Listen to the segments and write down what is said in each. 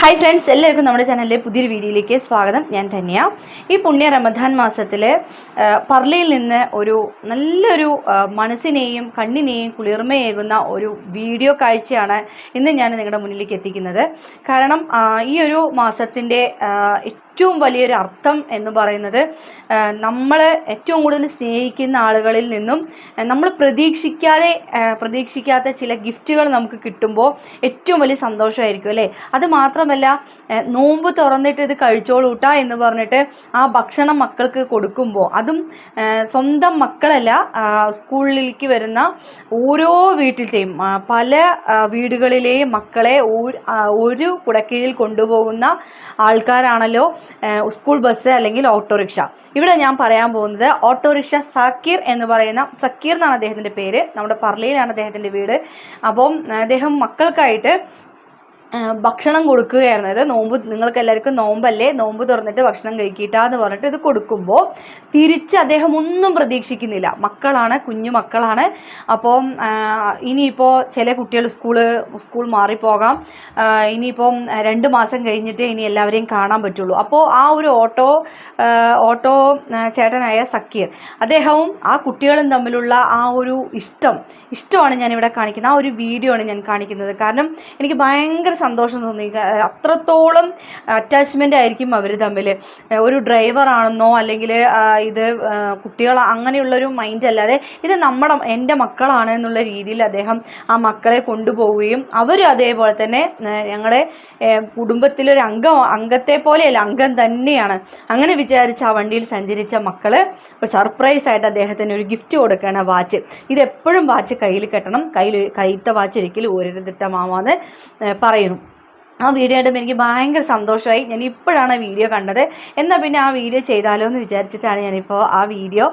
Hi friends എല്ലാവർക്കും നമ്മുടെ ചാനലിലെ പുതിയൊരു വീഡിയോയിലേക്ക് സ്വാഗതം. ഞാൻ ധന്യ. ഈ പുണ്യ റമദാൻ മാസത്തിൽ പർലയിൽ നിന്ന് ഒരു നല്ലൊരു മനസ്സിനെയും കണ്ണിനെയും കുളിർമയേകുന്ന ഒരു വീഡിയോ കാഴ്ചയാണ് ഇന്ന് ഞാൻ നിങ്ങളുടെ മുന്നിലേക്ക് എത്തിക്കുന്നത്. കാരണം ഈ ഒരു മാസത്തിന്റെ ഏറ്റവും വലിയൊരു അർത്ഥം എന്ന് പറയുന്നത് നമ്മളെ ഏറ്റവും കൂടുതൽ സ്നേഹിക്കുന്ന ആളുകളിൽ നിന്നും നമ്മൾ പ്രതീക്ഷിക്കാതെ പ്രതീക്ഷിക്കാത്ത ചില ഗിഫ്റ്റുകൾ നമുക്ക് കിട്ടുമ്പോൾ ഏറ്റവും വലിയ സന്തോഷമായിരിക്കും അല്ലേ? അത് മാത്രമല്ല നോമ്പ് തുറന്നിട്ട് ഇത് കഴിച്ചോളൂട്ട എന്ന് പറഞ്ഞിട്ട് ആ ഭക്ഷണം മക്കൾക്ക് കൊടുക്കുമ്പോൾ അതും സ്വന്തം മക്കളല്ല സ്കൂളിലേക്ക് വരുന്ന ഓരോ വീട്ടിലത്തെയും പല വീടുകളിലെയും മക്കളെ ഒരു- കുടക്കീഴിൽ കൊണ്ടുപോകുന്ന ആൾക്കാരാണല്ലോ സ്കൂൾ ബസ് അല്ലെങ്കിൽ ഓട്ടോറിക്ഷ. ഇവിടെ ഞാൻ പറയാൻ പോകുന്നത് ഓട്ടോറിക്ഷ സക്കീർ എന്ന് പറയുന്ന സക്കീർ എന്നാണ് അദ്ദേഹത്തിന്റെ പേര്. നമ്മുടെ പർലയിലാണ് അദ്ദേഹത്തിന്റെ വീട്. അപ്പം അദ്ദേഹം മക്കൾക്കായിട്ട് ഭക്ഷണം കൊടുക്കുകയായിരുന്നു. ഇത് നോമ്പ് നിങ്ങൾക്ക് എല്ലാവർക്കും നോമ്പല്ലേ? നോമ്പ് തുറന്നിട്ട് ഭക്ഷണം കഴിക്കിട്ടാന്ന് പറഞ്ഞിട്ട് ഇത് കൊടുക്കുമ്പോൾ തിരിച്ച് അദ്ദേഹം ഒന്നും പ്രതീക്ഷിക്കുന്നില്ല. മക്കളാണ് കുഞ്ഞു മക്കളാണ്. അപ്പോൾ ഇനിയിപ്പോൾ ചില കുട്ടികൾ സ്കൂൾ സ്കൂൾ മാറിപ്പോകാം. ഇനിയിപ്പോൾ ഇനിയിപ്പം രണ്ട് മാസം കഴിഞ്ഞിട്ട് ഇനി എല്ലാവരെയും കാണാൻ പറ്റുള്ളൂ. അപ്പോൾ ആ ഒരു ഓട്ടോ ഓട്ടോ ചേട്ടനായ സക്കീർ അദ്ദേഹവും ആ കുട്ടികളും തമ്മിലുള്ള ആ ഒരു ഇഷ്ടം ഇഷ്ടമാണ് ഞാനിവിടെ കാണിക്കുന്നത്. ആ ഒരു വീഡിയോ ആണ് ഞാൻ കാണിക്കുന്നത്. കാരണം എനിക്ക് ഭയങ്കര സന്തോഷം തോന്നി. അത്രത്തോളം അറ്റാച്ച്മെന്റ് ആയിരിക്കും അവർ തമ്മിൽ ഒരു ഡ്രൈവറാണെന്നോ അല്ലെങ്കിൽ ഇത് കുട്ടികൾ അങ്ങനെയുള്ളൊരു മൈൻഡ് അല്ലാതെ ഇത് നമ്മുടെ എന്റെ മക്കളാണ് എന്നുള്ള രീതിയിൽ അദ്ദേഹം ആ മക്കളെ കൊണ്ടുപോവുകയും അവർ അതേപോലെ തന്നെ ഞങ്ങളുടെ കുടുംബത്തിലൊരു അംഗം അംഗത്തെ പോലെയല്ല അംഗം തന്നെയാണ്. അങ്ങനെ വിചാരിച്ച് ആ വണ്ടിയിൽ സഞ്ചരിച്ച മക്കൾ ഒരു സർപ്രൈസ് ആയിട്ട് അദ്ദേഹത്തിന് ഒരു ഗിഫ്റ്റ് കൊടുക്കുകയാണ് വാച്ച് ഇത് എപ്പോഴും വാച്ച് കയ്യിൽ കെട്ടണം. കയ്യിൽ കയ്യത്തെ വാച്ച് ഒരിക്കലും ഊരരുതിട്ട മാമാന്ന് പറയുന്നു. ആ വീഡിയോ കണ്ടപ്പോൾ എനിക്ക് ഭയങ്കര സന്തോഷമായി. ഞാൻ ഇപ്പോഴാണ് ആ വീഡിയോ കണ്ടത്. എന്നാൽ പിന്നെ ആ വീഡിയോ ചെയ്താലോ എന്ന് വിചാരിച്ചിട്ടാണ് ഞാനിപ്പോൾ ആ വീഡിയോ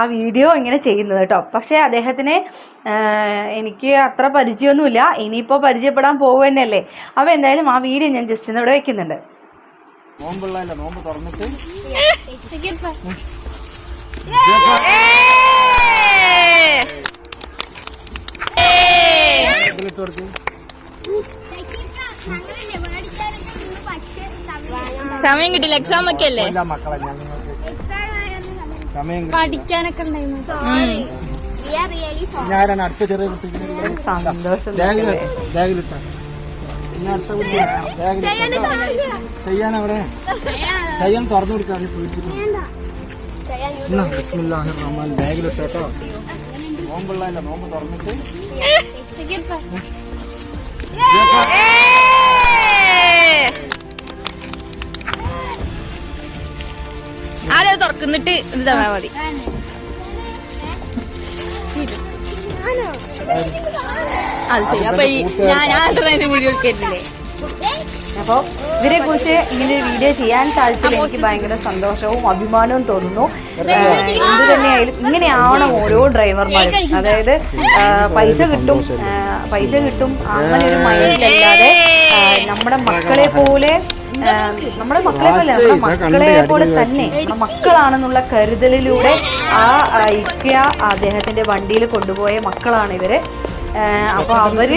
ആ വീഡിയോ ഇങ്ങനെ ചെയ്യുന്നത് കേട്ടോ പക്ഷേ അദ്ദേഹത്തിനെ എനിക്ക് അത്ര പരിചയമൊന്നുമില്ല. ഇനിയിപ്പോൾ പരിചയപ്പെടാൻ പോകുക തന്നെയല്ലേ അപ്പോൾ എന്തായാലും ആ വീഡിയോ ഞാൻ ജസ്റ്റ് ഒന്ന് ഇവിടെ വെക്കുന്നുണ്ട്. നോമ്പുള്ള നോമ്പ് തുറന്നിട്ട് സമയം കിട്ടില്ല. എക്സാം ഒക്കെ അല്ലേ? എല്ലാ മക്കളെ ഞാൻ നിങ്ങൾക്ക് സമയം കിട്ടി. പഠിക്കാനൊക്കെ ഞാനാണ് അടുത്ത ചെറിയ ചെയ്യാൻ അവിടെ ചെയ്യാൻ തുറന്നു കൊടുക്കാൻ ബാഗിലിട്ടോ നോമ്പുള്ളതല്ല നോമ്പ് തുറന്നിട്ട്. തുറക്കുന്നിട്ട് ഇത് തന്നാ മതി. അത് ശരി. അപ്പൊ ഈ ഞാൻ ഞാൻ മുടി കൊടുക്കരുന്നില്ലേ അപ്പോ അപ്പോൾ ഇതിനെ കുറിച്ച് ഇങ്ങനെ ഒരു വീഡിയോ ചെയ്യാൻ സാധിച്ചത് എനിക്ക് ഭയങ്കര സന്തോഷവും അഭിമാനവും തോന്നുന്നു. എന്ത് തന്നെയായാലും ഇങ്ങനെയാവണം ഓരോ ഡ്രൈവർമാരും. അതായത് പൈസ കിട്ടും പൈസ കിട്ടും അങ്ങനെ ഒരു മൈൻഡിലല്ലാതെ നമ്മുടെ മക്കളെ പോലെ നമ്മുടെ മക്കളെ പോലെ നമ്മുടെ മക്കളെ പോലെ തന്നെ മക്കളാണെന്നുള്ള കരുതലിലൂടെ ആ ഐക്യ അദ്ദേഹത്തിന്റെ വണ്ടിയിൽ കൊണ്ടുപോയ മക്കളാണ് ഇവർ. അപ്പോൾ അവർ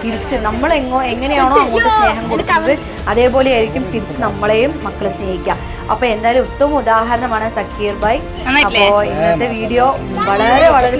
തിരിച്ച് നമ്മളെങ്ങോ എങ്ങനെയാണോ അങ്ങോട്ട് സ്നേഹം കൊടുക്കുന്നത്. അതേപോലെ ആയിരിക്കും തിരിച്ച് നമ്മളെയും മക്കളെ സ്നേഹിക്കാം അപ്പോൾ എന്തായാലും ഉത്തമ ഉദാഹരണമാണ് സക്കീർ ബായ് നന്നായിട്ടില്ലേ? അപ്പോൾ ഇന്നത്തെ വീഡിയോ വളരെ വളരെ